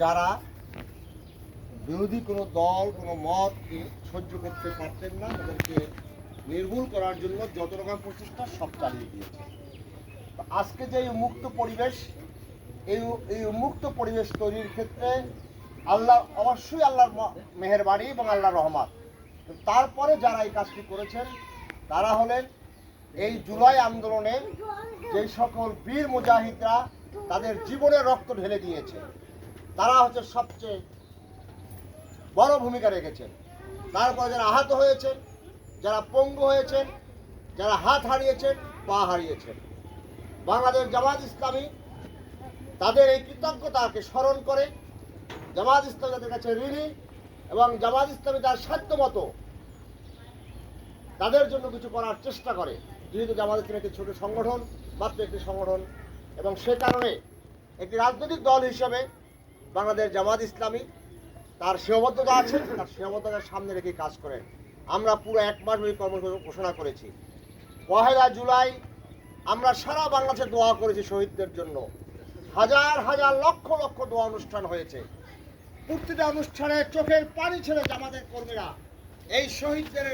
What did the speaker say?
যারা বিরোধী কোনো দল, কোনো মত সহ্য করতে পারতেন না, তাদেরকে নির্মূল করার জন্য যত রকম প্রচেষ্টা সব চালিয়ে দিয়েছে আজকে যে মুক্ত পরিবেশ, এই এই মুক্ত পরিবেশ তৈরির ক্ষেত্রে আল্লাহ, অবশ্যই আল্লাহর ম- মেহেরবাড়ি এবং আল্লাহর রহমান তারপরে যারা এই কাজটি করেছেন, তারা হলেন এই জুলাই আন্দোলনে যে সকল বীর মুজাহিদরা, তাদের জীবনের রক্ত ঢেলে দিয়েছে। তারা হচ্ছে সবচেয়ে বড় ভূমিকা রেখেছেন। তারপরে যারা আহত হয়েছেন, যারা পঙ্গু হয়েছেন, যারা হাত হারিয়েছেন, পা হারিয়েছেন। বাংলাদেশ জামাত ইসলামী তাদের এই কৃতজ্ঞতাকে স্মরণ করে জামাত ইসলামী তাদের কাছে ঋণী এবং জামাত ইসলামী তার সাধ্য মতো তাদের জন্য কিছু করার চেষ্টা করে। যেহেতু জামাত ইসলামী একটি ছোট সংগঠন, মাত্র একটি সংগঠন, এবং সে কারণে একটি রাজনৈতিক দল হিসেবে বাংলাদেশ জামাত ইসলামী, তার সীমাবদ্ধতা আছে, তার সীমাবদ্ধতার সামনে রেখে কাজ করেন আমরা পুরো এক মাস ধরে কর্মসূচি ঘোষণা করেছি। পহেলা জুলাই আমরা সারা বাংলাদেশে দোয়া করেছি শহীদদের জন্য। হাজার হাজার লক্ষ লক্ষ দোয়া অনুষ্ঠান হয়েছে। প্রতিটা অনুষ্ঠানে চোখের পানি ছেড়ে জামাতের কর্মীরা এই শহীদদের